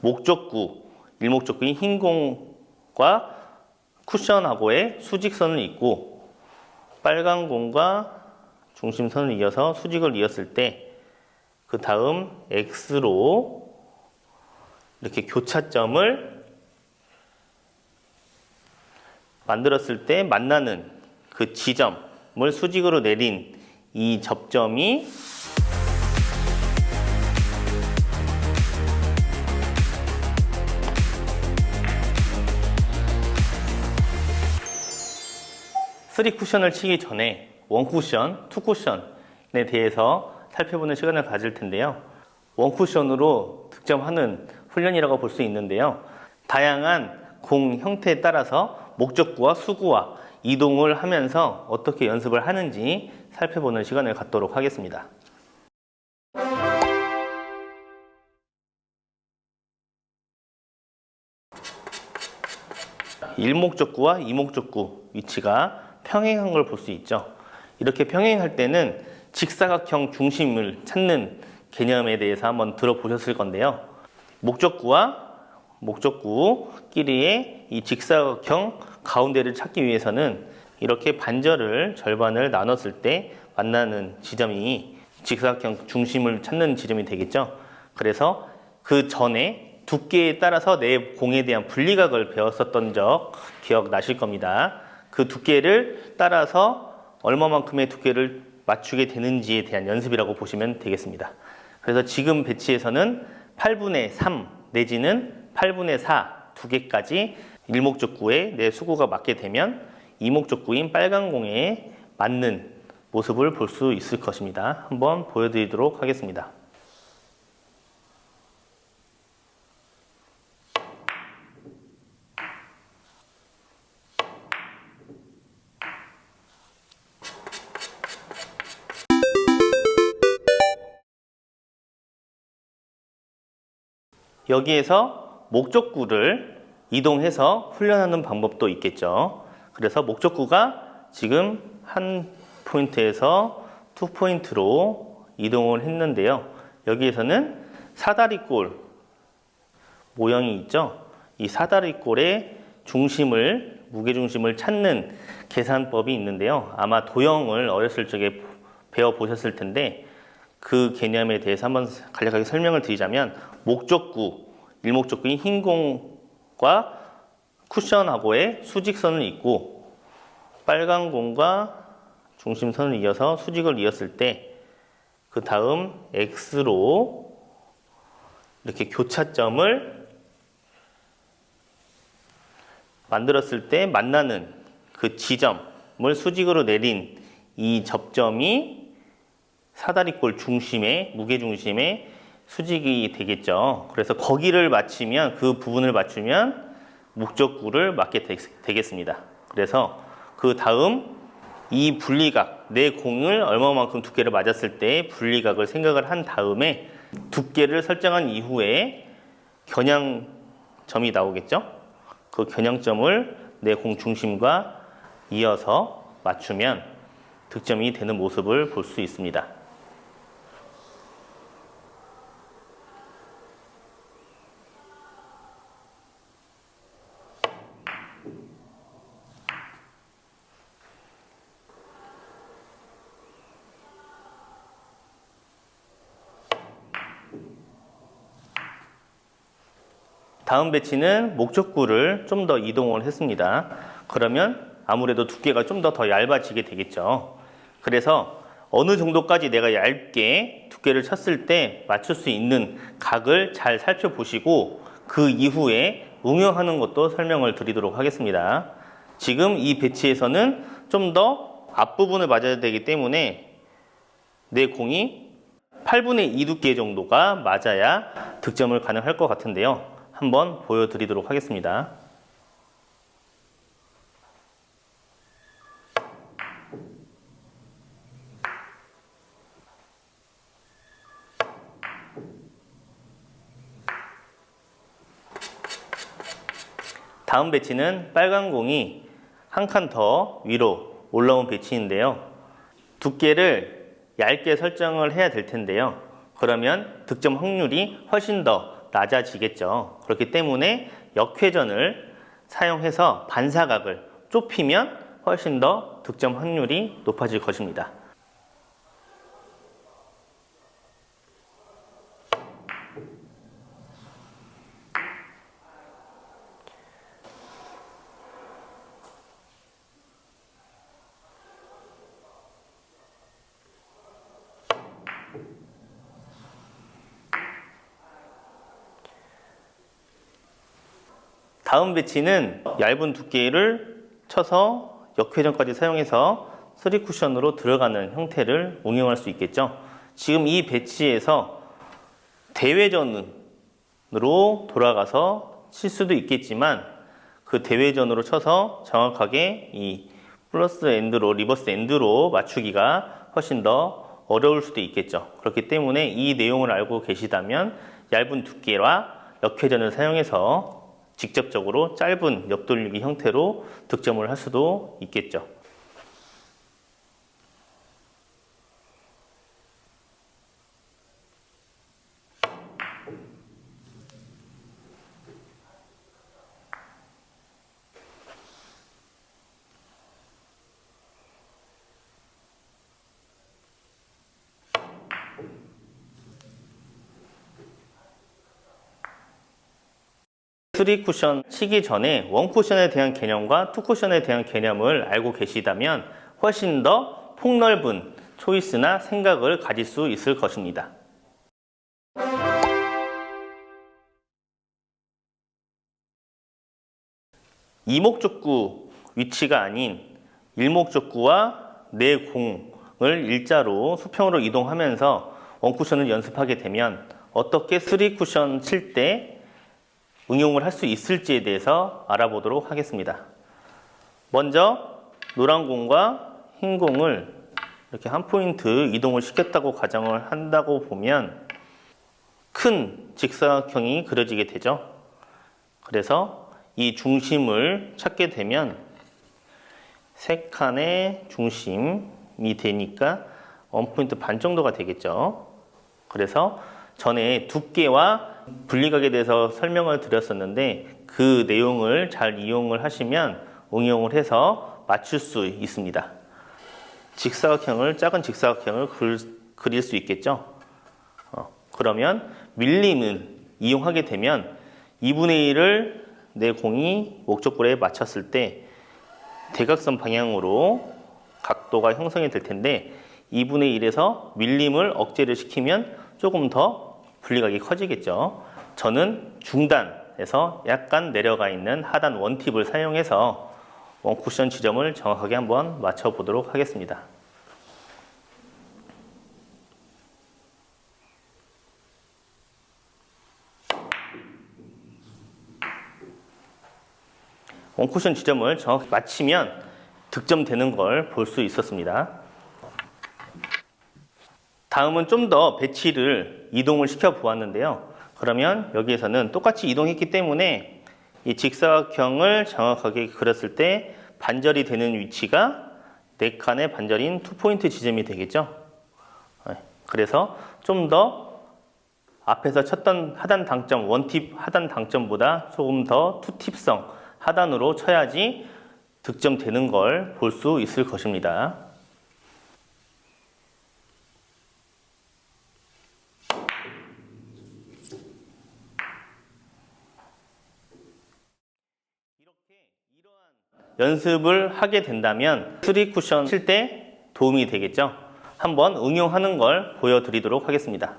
목적구, 일목적구인 흰 공과 쿠션하고의 수직선을 잇고 빨간 공과 중심선을 이어서 수직을 이었을 때 그 다음 X로 이렇게 교차점을 만들었을 때 만나는 그 지점을 수직으로 내린 이 접점이 쓰리 쿠션을 치기 전에 원 쿠션, 투 쿠션에 대해서 살펴보는 시간을 가질 텐데요. 원 쿠션으로 득점하는 훈련이라고 볼 수 있는데요. 다양한 공 형태에 따라서 목적구와 수구와 이동을 하면서 어떻게 연습을 하는지 살펴보는 시간을 갖도록 하겠습니다. 일목적구와 이목적구 위치가 평행한 걸 볼 수 있죠. 이렇게 평행할 때는 직사각형 중심을 찾는 개념에 대해서 한번 들어보셨을 건데요. 목적구와 목적구끼리의 이 직사각형 가운데를 찾기 위해서는 이렇게 반절을 절반을 나눴을 때 만나는 지점이 직사각형 중심을 찾는 지점이 되겠죠. 그래서 그 전에 두께에 따라서 내 공에 대한 분리각을 배웠었던 적 기억 나실 겁니다. 그 두께를 따라서 얼마만큼의 두께를 맞추게 되는지에 대한 연습이라고 보시면 되겠습니다. 그래서 지금 배치에서는 8분의 3 내지는 8분의 4 두 개까지 일목적구에 내 수구가 맞게 되면 이목적구인 빨간 공에 맞는 모습을 볼 수 있을 것입니다. 한번 보여드리도록 하겠습니다. 여기에서 목적구를 이동해서 훈련하는 방법도 있겠죠. 그래서 목적구가 지금 한 포인트에서 투 포인트로 이동을 했는데요. 여기에서는 사다리꼴 모형이 있죠. 이 사다리꼴의 중심을 무게 중심을 찾는 계산법이 있는데요. 아마 도형을 어렸을 적에 배워 보셨을 텐데 그 개념에 대해서 한번 간략하게 설명을 드리자면 목적구, 일목적구인 흰 공과 쿠션하고의 수직선을 잇고 빨간 공과 중심선을 이어서 수직을 이었을 때 그 다음 X로 이렇게 교차점을 만들었을 때 만나는 그 지점을 수직으로 내린 이 접점이 사다리꼴 중심에 무게 중심에 수직이 되겠죠. 그래서 거기를 맞추면 그 부분을 맞추면 목적구를 맞게 되, 겠습니다 그래서 그 다음 이 분리각 내 공을 얼마만큼 두께를 맞았을 때 분리각을 생각을 한 다음에 두께를 설정한 이후에 겨냥점이 나오겠죠. 그 겨냥점을 내 공 중심과 이어서 맞추면 득점이 되는 모습을 볼 수 있습니다. 다음 배치는 목적구를 좀 더 이동을 했습니다. 그러면 아무래도 두께가 좀더더 얇아지게 되겠죠. 그래서 어느 정도까지 내가 얇게 두께를 쳤을 때 맞출 수 있는 각을 잘 살펴보시고 그 이후에 응용하는 것도 설명을 드리도록 하겠습니다. 지금 이 배치에서는 좀 더 앞부분을 맞아야 되기 때문에 내 공이 8분의 2 두께 정도가 맞아야 득점을 가능할 것 같은데요. 한번 보여드리도록 하겠습니다. 다음 배치는 빨간 공이 한 칸 더 위로 올라온 배치인데요. 두께를 얇게 설정을 해야 될 텐데요. 그러면 득점 확률이 훨씬 더 낮아지겠죠. 그렇기 때문에 역회전을 사용해서 반사각을 좁히면 훨씬 더 득점 확률이 높아질 것입니다. 다음 배치는 얇은 두께를 쳐서 역회전까지 사용해서 3쿠션으로 들어가는 형태를 응용할 수 있겠죠. 지금 이 배치에서 대회전으로 돌아가서 칠 수도 있겠지만 그 대회전으로 쳐서 정확하게 이 플러스 엔드로 리버스 엔드로 맞추기가 훨씬 더 어려울 수도 있겠죠. 그렇기 때문에 이 내용을 알고 계시다면 얇은 두께와 역회전을 사용해서 직접적으로 짧은 옆돌리기 형태로 득점을 할 수도 있겠죠. 쓰리 쿠션 치기 전에 원 쿠션에 대한 개념과 투 쿠션에 대한 개념을 알고 계시다면 훨씬 더 폭넓은 초이스나 생각을 가질 수 있을 것입니다. 이목적구 위치가 아닌 일목적구와 내 공을 일자로 수평으로 이동하면서 원쿠션을 연습하게 되면 어떻게 쓰리 쿠션 칠 때 응용을 할 수 있을지에 대해서 알아보도록 하겠습니다. 먼저 노란 공과 흰 공을 이렇게 한 포인트 이동을 시켰다고 가정을 한다고 보면 큰 직사각형이 그려지게 되죠. 그래서 이 중심을 찾게 되면 세 칸의 중심이 되니까 원포인트 반 정도가 되겠죠. 그래서 전에 두께와 분리각에 대해서 설명을 드렸었는데 그 내용을 잘 이용을 하시면 응용을 해서 맞출 수 있습니다. 직사각형을 작은 직사각형을 글, 그릴 수 있겠죠. 어, 그러면 밀림을 이용하게 되면 2분의 1을 내 공이 목적골에 맞췄을 때 대각선 방향으로 각도가 형성이 될 텐데 2분의 1에서 밀림을 억제를 시키면 조금 더 분리각이 커지겠죠. 저는 중단에서 약간 내려가 있는 하단 원팁을 사용해서 원쿠션 지점을 정확하게 한번 맞춰보도록 하겠습니다. 원쿠션 지점을 정확히 맞추면 득점되는 걸 볼 수 있었습니다. 다음은 좀 더 배치를 이동을 시켜 보았는데요. 그러면 여기에서는 똑같이 이동했기 때문에 이 직사각형을 정확하게 그렸을 때 반절이 되는 위치가 네 칸의 반절인 투포인트 지점이 되겠죠. 네. 그래서 좀 더 앞에서 쳤던 하단 당점, 원팁 하단 당점보다 조금 더 투팁성 하단으로 쳐야지 득점되는 걸 볼 수 있을 것입니다. 연습을 하게 된다면 3쿠션 칠 때 도움이 되겠죠. 한번 응용하는 걸 보여드리도록 하겠습니다.